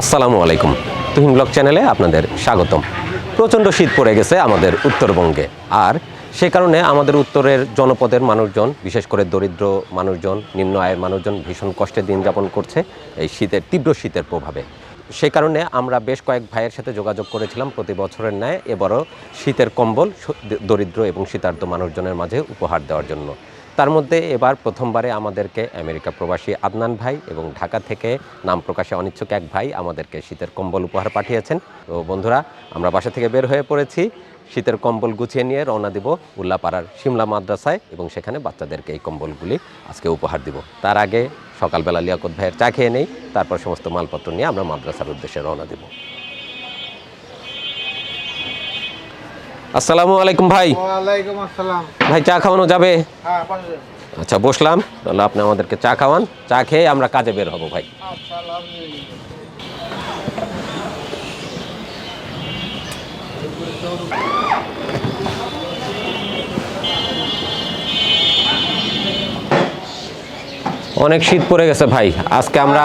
আসসালামু আলাইকুম। তুহিন ব্লগ চ্যানেলে আপনাদের স্বাগতম। প্রচণ্ড শীত পড়ে গেছে আমাদের উত্তরবঙ্গে। আর সে কারণে আমাদের উত্তরের জনপদের মানুষজন, বিশেষ করে দরিদ্র মানুষজন, নিম্ন আয়ের মানুষজন ভীষণ কষ্টে দিন যাপন করছে এই শীতের, তীব্র শীতের প্রভাবে। সে কারণে আমরা বেশ কয়েক ভাইয়ের সাথে যোগাযোগ করেছিলাম প্রতি বছরের ন্যায়, এবারও শীতের কম্বল দরিদ্র এবং শীতার্থ মানুষজনের মাঝে উপহার দেওয়ার জন্য। তার মধ্যে এবার প্রথমবারে আমাদেরকে আমেরিকা প্রবাসী আদনান ভাই এবং ঢাকা থেকে নাম প্রকাশে অনিচ্ছুক এক ভাই আমাদেরকে শীতের কম্বল উপহার পাঠিয়েছেন। তো বন্ধুরা, আমরা বাসা থেকে বের হয়ে পড়েছি। শীতের কম্বল গুছিয়ে নিয়ে রওনা দিব উল্লাপাড়ার সিমলা মাদ্রাসায় এবং সেখানে বাচ্চাদেরকে এই কম্বলগুলি আজকে উপহার দিব। তার আগে সকালবেলা লিয়াকত ভাইয়ের চা খেয়ে নেই, তারপর সমস্ত মালপত্র নিয়ে আমরা মাদ্রাসার উদ্দেশ্যে রওনা দিব। আসসালামু আলাইকুম ভাই। ওয়ালাইকুম আসসালাম। ভাই চা খাওয়ানো যাবে? হ্যাঁ আচ্ছা বসলাম। তাহলে আপনি আমাদেরকে চা খাওয়ান। চা খেয়ে আমরা কাজে বের হব ভাই। আচ্ছা অনেক শীত পড়ে গেছে ভাই। আজকে আমরা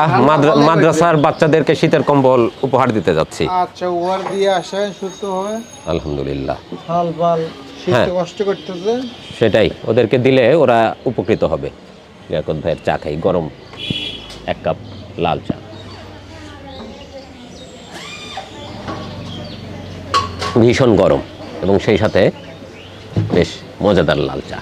মাদ্রাসার বাচ্চাদেরকে শীতের কম্বল উপহার দিতে যাচ্ছি। আচ্ছা ওয়ার দিয়ে আসেন সুস্থ হবে আলহামদুলিল্লাহ। ফাল হ্যাঁ। শীতে কষ্ট করতেছে। সেটাই ওদেরকে দিলে ওরা উপকৃত হবে। লিয়াকত ভাইয়ের চা খাই গরম এক কাপ লাল চা। ভীষণ গরম এবং সেই সাথে বেশ মজাদার লাল চা।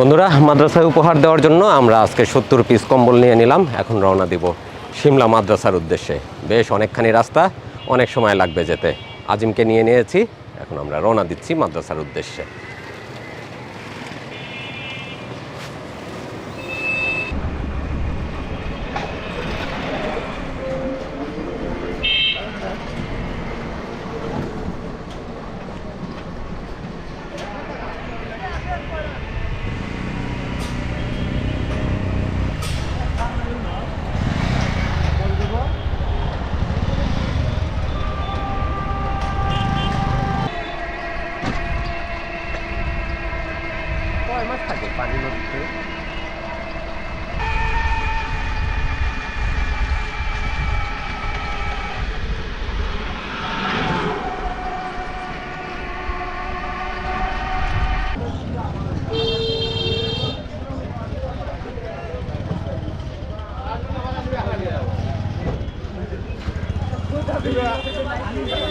বন্ধুরা, মাদ্রাসায় উপহার দেওয়ার জন্য আমরা আজকে সত্তর পিস কম্বল নিয়ে নিলাম, এখন রওনা দিব সিমলা মাদ্রাসার উদ্দেশ্যে। বেশ অনেকখানি রাস্তা, অনেক সময় লাগবে যেতে। আজিমকে নিয়ে নিয়েছি, এখন আমরা রওনা দিচ্ছি মাদ্রাসার উদ্দেশ্যে। এই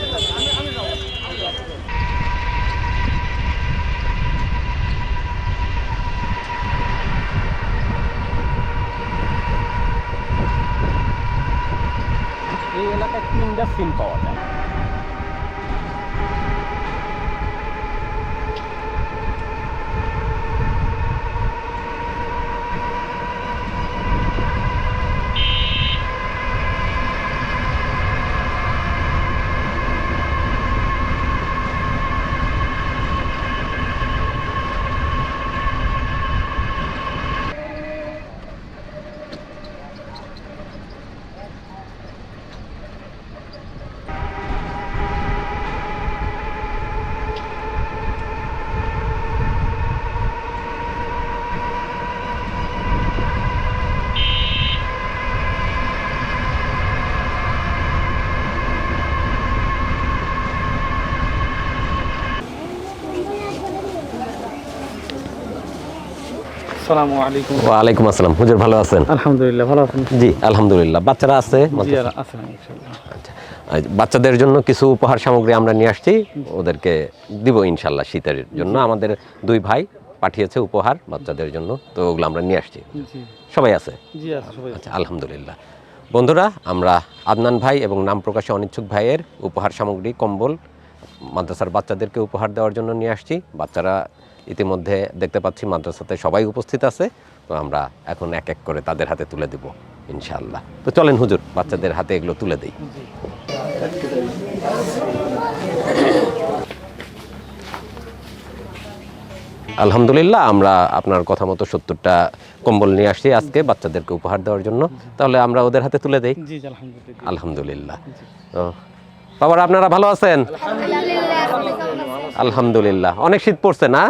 আসসালামু আলাইকুম। ওয়ালাইকুম আসসালাম। হুজুর ভালো আছেন? আলহামদুলিল্লাহ ভালো আছেন। জি আলহামদুলিল্লাহ। বাচ্চারা আছে? জি আচ্ছা বাচ্চাদের জন্য কিছু উপহার সামগ্রী আমরা নিয়ে আসছি। ওদেরকে দিব ইনশাল্লাহ শীতের জন্য। আমাদের দুই ভাই পাঠিয়েছে উপহার বাচ্চাদের জন্য। তো ওগুলো আমরা নিয়ে আসছি। সবাই আছে? আচ্ছা আলহামদুলিল্লাহ। বন্ধুরা আমরা আদনান ভাই এবং নাম প্রকাশে অনিচ্ছুক ভাইয়ের উপহার সামগ্রী কম্বল মাদ্রাসার বাচ্চাদেরকে উপহার দেওয়ার জন্য নিয়ে আসছি। বাচ্চারা ইতিমধ্যে দেখতে পাচ্ছি মাদ্রাসাতে সবাই উপস্থিত আছে তো আমরা এখন এক এক করে তাদের হাতে তুলে দেব ইনশাআল্লাহ। তো চলেন হুজুর বাচ্চাদের হাতে এগুলো তুলে দিই। আলহামদুলিল্লাহ আমরা আপনার কথা মতো সত্তরটা কম্বল নিয়ে আসছি আজকে বাচ্চাদেরকে উপহার দেওয়ার জন্য। তাহলে আমরা ওদের হাতে তুলে দেই। আলহামদুলিল্লাহ। আলহামদুলিল্লাহ। তো বাবারা আপনারা ভালো আছেন? আলহামদুলিল্লাহ। অনেক শীত পড়ছে না?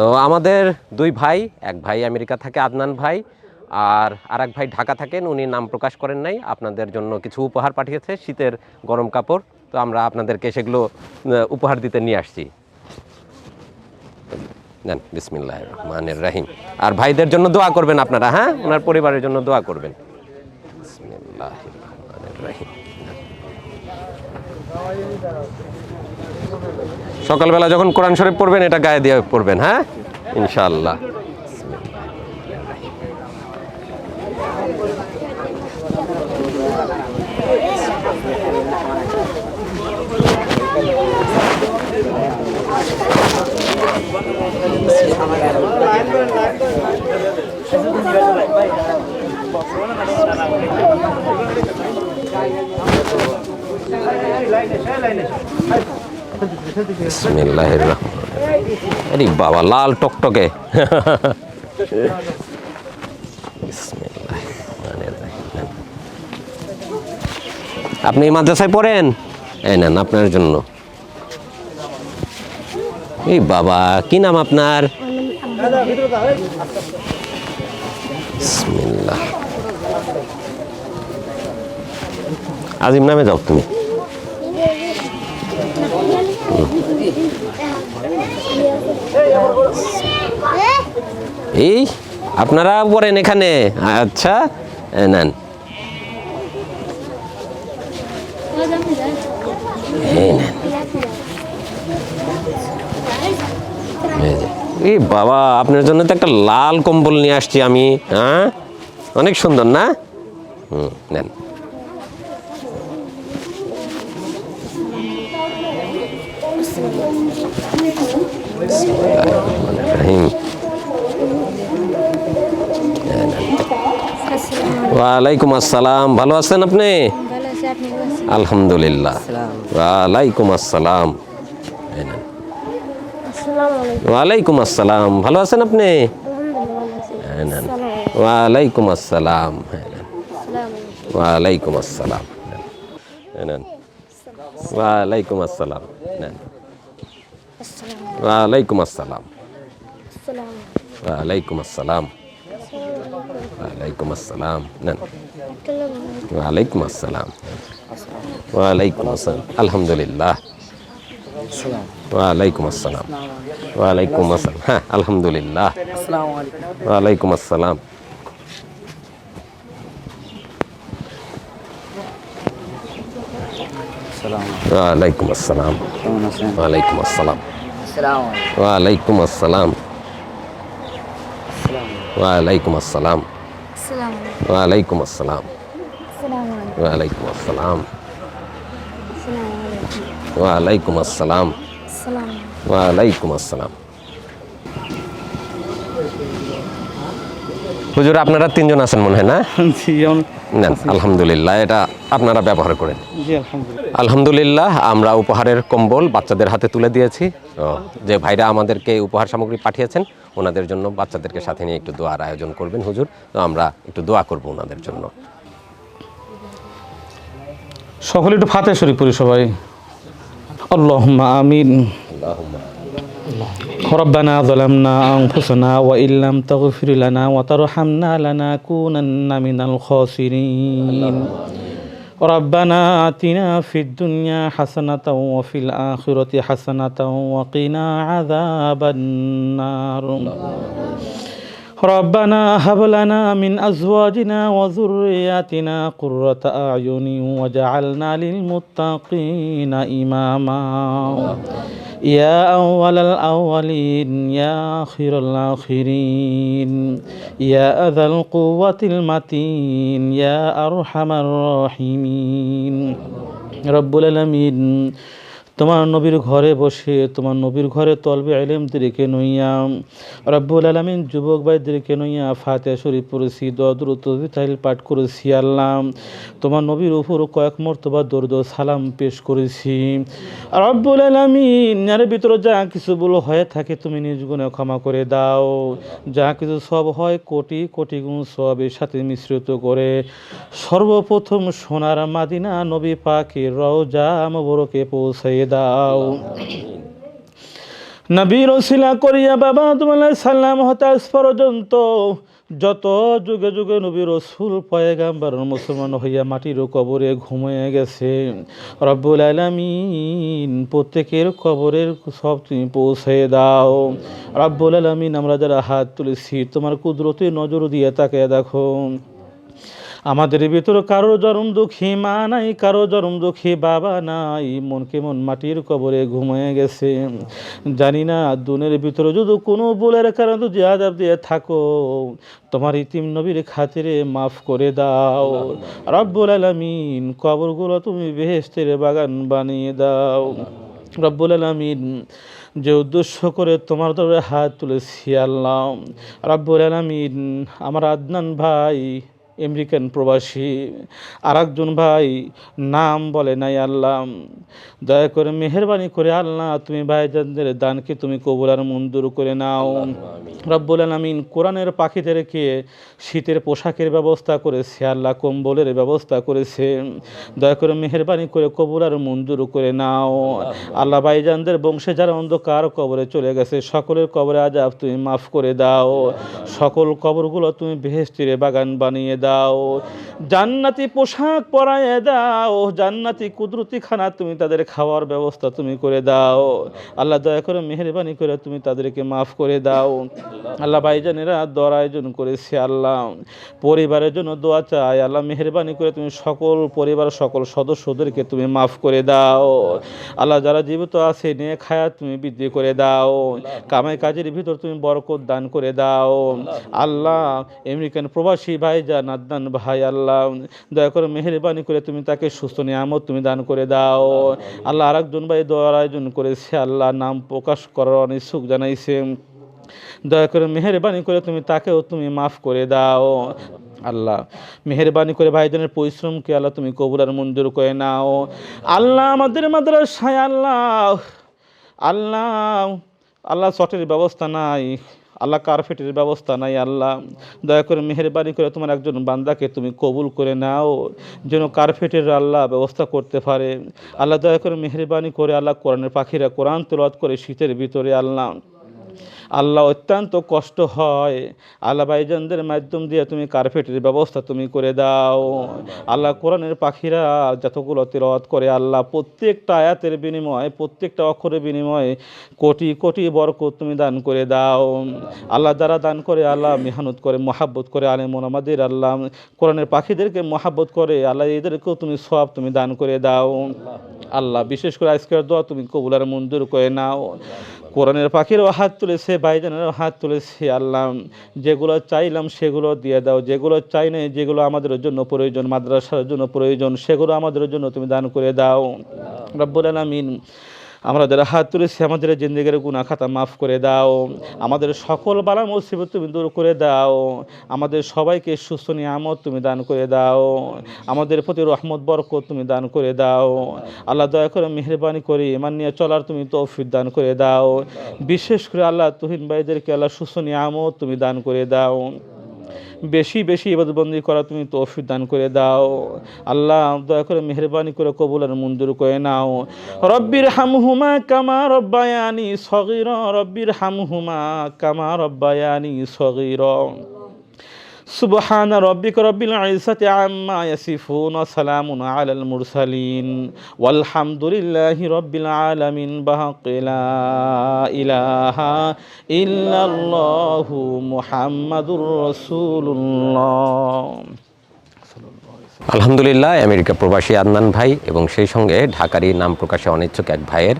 তো আমাদের দুই ভাই, এক ভাই আমেরিকা থাকে, আদনান ভাই, আর আর এক ভাই ঢাকা থাকেন, উনি নাম প্রকাশ করেন নাই, আপনাদের জন্য কিছু উপহার পাঠিয়েছে, শীতের গরম কাপড়। তো আমরা আপনাদেরকে সেগুলো উপহার দিতে নিয়ে আসছি। নেন বিসমিল্লাহ রহমানের রাহিম। আর ভাইদের জন্য দোয়া করবেন আপনারা হ্যাঁ? ওনার পরিবারের জন্য দোয়া করবেন। রহমানির রাহিম। সকালবেলা যখন কোরআন শরীফ পড়বেন এটা গায়ে দিয়ে পড়বেন হ্যাঁ? ইনশাআল্লাহ। আরে বাবা, লাল টকটকে। আপনি এই মাদ্রাসায় পড়েন? এই নেন, আপনার জন্য। এই বাবা, কি নাম আপনার? বিসমিল্লাহ। আজিম নামে যাও তুমি। এই, আপনারা পড়েন এখানে। আচ্ছা নেন। এই বাবা, আপনার জন্য তো একটা লাল কম্বল নিয়ে আসছি আমি হ্যাঁ? অনেক সুন্দর, না? হুম, নেন। ওয়ালাইকুম আসসালাম ভালো আছেন আপনি আলহামদুলিল্লাহ ওয়ালাইকুম আসসালাম ওয়ালাইকুম আসসালাম ভালো আছেন আপনি ওয়ালাইকুম আসসালাম ওয়ালাইকুম আসসালাম। ওয়ালাইকুম। আসসালামু ওয়ালাইকুম আসসালাম আসসালামু ওয়ালাইকুম আসসালাম ওয়ালাইকুম আসসালাম নেন ওয়ালাইকুম আসসালাম ওয়ালাইকুম আসসালাম আলহামদুলিল্লাহ ওয়ালাইকুম আসসালাম ওয়ালাইকুম আসসালাম হ্যাঁ আলহামদুলিল্লাহ আসসালামু আলাইকুম ওয়ালাইকুম আসসালাম আসসালামু ওয়ালাইকুম আসসালাম কেমন আছেন ওয়ালাইকুম আসসালাম আসসালামু ওয়ালাইকুম আসসালাম ওয়ালাইকুম আসসালাম আসসালামু ওয়ালাইকুম আসসালাম আসসালামু আলাইকুম ওয়ালাইকুম আসসালাম আসসালামু আলাইকুম ওয়ালাইকুম আসসালাম আসসালামু ওয়ালাইকুম আসসালাম হুজুর আপনারা তিনজন আছেন মনে হয় না? নেন আলহামদুলিল্লাহ এটা আপনারা ব্যবহার করেন। আলহামদুলিল্লাহ। আমরা উপহারের কম্বল বাচ্চাদের হাতে তুলে দিয়েছি। যে ভাইরা আমাদেরকে উপহার সামগ্রী পাঠিয়েছেন ওনাদের জন্য বাচ্চাদেরকে সাথে নিয়ে একটু দোয়ার আয়োজন করবেন হুজুর। তো আমরা একটু দোয়া করব ওনাদের জন্য। সকলে একটু ফাতে শরীফ পড়ি সবাই। আল্লাহুম্মা আমিন। ربنا ظلمنا أنفسنا وإن لم تغفر لنا وترحمنا لنكونن من الخاسرين. ربنا آتنا في الدنيا حسنة وفي الآخرة حسنة وقنا عذاب النار. ربنا هب لنا من أزواجنا وذرياتنا قرة أعين وجعلنا للمتقين إماما. يا أول الأولين يا آخر الآخرين يا ذا القوة المتين يا أرحم الراحمين. رب العالمين. তোমার নবীর ঘরে বসে, তোমার নবীর ঘরে তলবে আলেমদেরকে নইয়া। রব্বুল আলমিন যুবক ভাইদেরকে নইয়া ফাতে শরীফ পড়েছি দদ্রুত তাইল পাঠ করেছি, আল্লাহ। তোমার নবীর উপর কয়েক মর্তবা দর্দ সালাম পেশ করেছি। রব্বুল আলমিন, এর ভিতরে যা কিছু ভুল হয়ে থাকে তুমি নিজ গুণে ক্ষমা করে দাও। যা কিছু সব হয় কোটি কোটি গুণ সবের সাথে মিশ্রিত করে। সর্বপ্রথম সোনার মাদিনা নবী পাখির রওজা মোবরকে পৌঁছে দাও। নবী রসিলা করিয়া বাবা তোমার সাল্লাম হতাশ পর্যন্ত যত যুগে যুগে নবী রসুল পয়গাম্বার মুসলমান হইয়া মাটির কবরে ঘুমিয়ে গেছে। রব্বুল আলামিন প্রত্যেকের কবরের সব তুমি পৌঁছে দাও। রব্বুল আলামিন আমরা যারা হাত তুলেছি তোমার কুদরতে নজর দিয়ে তাকে দেখো। আমাদের ভিতরে কারও জরম দুঃখী মা নাই, কারও জরম দুঃখী বাবা নাই। মন কেমন মাটির কবরে ঘুমিয়ে গেছে। জানি না দুনের ভিতরে যদি কোনো বলের কারণে যদি আজাব দিয়ে থাকো, তোমার ইতিম নবীর খাতিরে মাফ করে দাও। রব্বুল আলামিন কবরগুলো তুমি বেহেস্তের বাগান বানিয়ে দাও। রব্বুল আলামিন যে উদ্দেশ্য করে তোমার দরে হাত তুলেছি আল্লাহ। রব্বুল আলামিন, আমার আদনান ভাই আমেরিকান প্রবাসী। আর একজন ভাই নাম বলে নাই আল্লাহ। দয়া করে মেহরবানি করে আল্লাহ তুমি ভাইজানদের দানকে তুমি কবুল আর মঞ্জুর করে নাও। রব্বুল আলামিন কোরআনের পাখিদেরকে শীতের পোশাকের ব্যবস্থা করেছে আল্লাহ কম্বলের ব্যবস্থা করেছে। দয়া করে মেহরবানি করে কবুল আর মঞ্জুর করে নাও। আল্লাহ ভাইজানদের বংশে যারা অন্ধকার কবরে চলে গেছে সকলের কবরে আজাব তুমি মাফ করে দাও। সকল কবরগুলো তুমি বেহেস্তিরে বাগান বানিয়ে দাও। জান্নাতি পোশাক পরায় দাও। জান্নাতি কুদরতি খানা তুমি তাদের খাওয়ার ব্যবস্থা তুমি করে দাও। আল্লাহ দয়া করে মেহরবানি করে তুমি তাদেরকে মাফ করে দাও। আল্লাহ ভাইজানেরা দর আয়োজন করেছে আল্লাহ। পরিবারের জন্য দোয়া চাই। আল্লাহ মেহরবানি করে তুমি সকল পরিবার সকল সদস্যদেরকে তুমি মাফ করে দাও। আল্লাহ যারা জীবিত আছে নিয়ে খায়া তুমি বৃদ্ধি করে দাও। কামাই কাজের ভিতর তুমি বরকত দান করে দাও। আল্লাহ আমেরিকান প্রবাসী ভাই যান আদনান ভাই আল্লাহ দয়া করে মেহরবানি করে তুমি তাকে সুস্থ নিয়ামত তুমি দান করে দাও। আল্লাহ আরেকজন ভাই দোয়ার আয়োজন করেছে আল্লাহ নাম প্রকাশ করার অনিচ্ছুক জানাইছে। দয়া করে মেহরবানি করে তুমি তাকেও তুমি মাফ করে দাও। আল্লাহ মেহরবানি করে ভাইজানের পরিশ্রমকে আল্লাহ তুমি কবুল আর মঞ্জুর করে নাও। আল্লাহ আমাদের মাদ্রাসায়, আল্লাহ আল্লাহ আল্লাহ চটের ব্যবস্থা নাই। আল্লাহ কার্পেটের ব্যবস্থা নাই, আল্লাহ দয়া করে মেহরবানি করে তোমার একজন বান্দাকে তুমি কবুল করে নাও, যেন কার্পেটের আল্লাহ ব্যবস্থা করতে পারে। আল্লাহ দয়া করে মেহরবানি করে, আল্লাহ কোরআনের পাখিরা কোরআন তোলাত করে শীতের ভিতরে, আল্লাহ। আল্লাহ অত্যন্ত কষ্ট হয়। আল্লাহ ভাইজানদের মাধ্যম দিয়ে তুমি কার্পেটের ব্যবস্থা তুমি করে দাও। আল্লাহ কোরআনের পাখিরা যতগুলো তেলাওয়াত করে, আল্লাহ প্রত্যেকটা আয়াতের বিনিময়ে, প্রত্যেকটা অক্ষরের বিনিময়ে কোটি কোটি বরকত তুমি দান করে দাও। আল্লাহ যারা দান করে, আল্লাহ মেহনত করে, মহাব্বত করে আলেমন আমাদের আল্লাহ কোরআনের পাখিদেরকে মহাব্বত করে, আল্লাহ এদেরকেও তুমি সব তুমি দান করে দাও। আল্লাহ বিশেষ করে আজকের দোয়া তুমি কবুলার মঞ্জুর করে নাও। কোরআনের পাখিরও হাত তুলেছে ভাইজানেরও হাত তুলেছে, আল্লাহ। যেগুলো চাইলাম সেগুলো দিয়ে দাও, যেগুলো চাই নাই যেগুলো আমাদের জন্য প্রয়োজন, মাদ্রাসার জন্য প্রয়োজন, সেগুলো আমাদের জন্য তুমি দান করে দাও। রব্বুল আলামিন আমরা যারা হাত তুলেছি আমাদের জিন্দিগির গুণা খাতা মাফ করে দাও, আমাদের সকল বালা মুসিবত তুমি দূর করে দাও, আমাদের সবাইকে সুস্থ নিয়ামত তুমি দান করে দাও, আমাদের প্রতি রহমত, বরকত তুমি দান করে দাও, আল্লাহ দয়া করে মেহরবানি করে ইমান নিয়ে চলার তুমি তৌফিক দান করে দাও, বিশেষ করে আল্লাহ তুহিন ভাইদেরকে আল্লাহ সুস্থ নিয়ামত তুমি দান করে দাও। বেশি বেশি ইবাদতবন্দি করা তুমি তৌফিক দান করে দাও। আল্লাহ দয়া করে মেহরবানি করে কবুল আর মঞ্জুর করে নাও। রব্বির হামহুমা কামা রব্বায়ানি সগির, রব্বির হামহুমা কামা রব্বায়ানি সগির। সুবহান রব্বিক রব্বিল ইজ্জাতি আম্মা ইয়াসিফুন ওয়া সালামুন আলাল মুরসালিন। ওয়াল হামদুলিল্লাহি রব্বিল আলামিন। বাহাকিলা ইলাহা ইল্লাল্লাহু মুহাম্মাদুর রাসূলুল্লাহ। আলহামদুলিল্লাহ, আমেরিকা প্রবাসী আদনান ভাই এবং সেই সঙ্গে ঢাকারই নাম প্রকাশে অনিচ্ছুক এক ভাইয়ের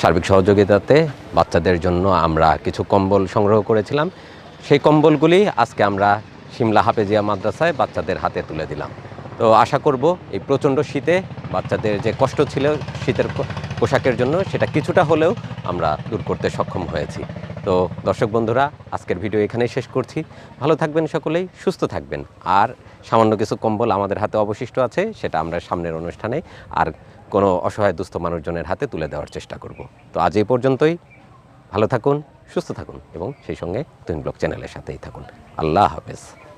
সার্বিক সহযোগিতাতে বাচ্চাদের জন্য আমরা কিছু কম্বল সংগ্রহ করেছিলাম। সেই কম্বলগুলি আজকে আমরা সিমলা হাফেজিয়া মাদ্রাসায় বাচ্চাদের হাতে তুলে দিলাম। তো আশা করব এই প্রচণ্ড শীতে বাচ্চাদের যে কষ্ট ছিল শীতের পোশাকের জন্য সেটা কিছুটা হলেও আমরা দূর করতে সক্ষম হয়েছি। তো দর্শক বন্ধুরা, আজকের ভিডিও এখানেই শেষ করছি। ভালো থাকবেন সকলেই, সুস্থ থাকবেন। আর সামান্য কিছু কম্বল আমাদের হাতে অবশিষ্ট আছে, সেটা আমরা সামনের অনুষ্ঠানে আর কোনো অসহায় দুস্থ মানুষজনের হাতে তুলে দেওয়ার চেষ্টা করব। তো আজ এই পর্যন্তই। ভালো থাকুন। সুস্থ থাকুন এবং সেই সঙ্গে তুমি ব্লগ চ্যানেলের সাথেই থাকুন। আল্লাহ হাফেজ।